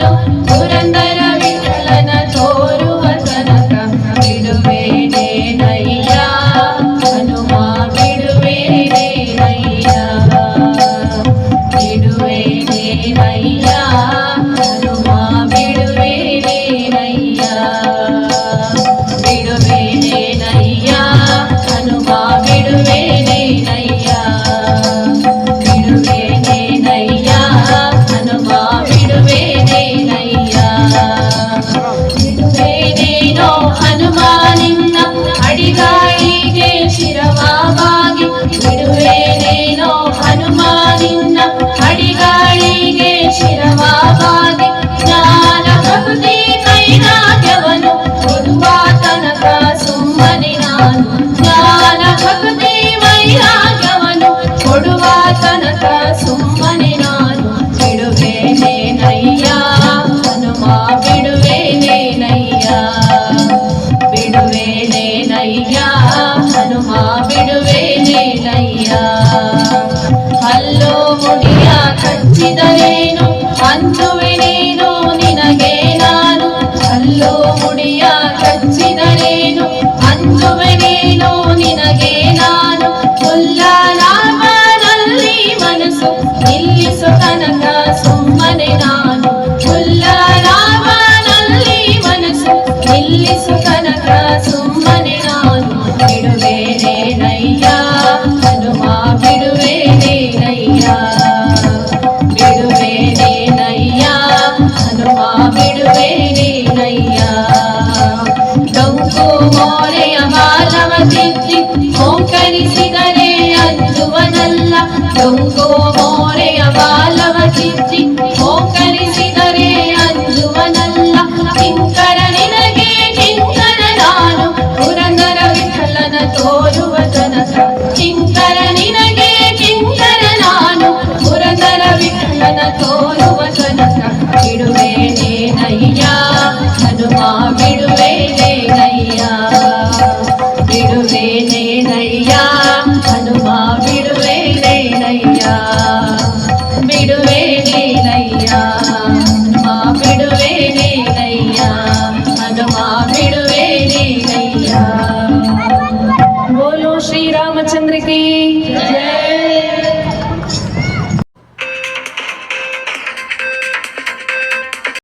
calor. ಶಿರವಾಗಿ ಬಿಡುವೆ ನೀನೋ One, two, Don't go more eh, about శ్రీరామచంద్రికి. Jaya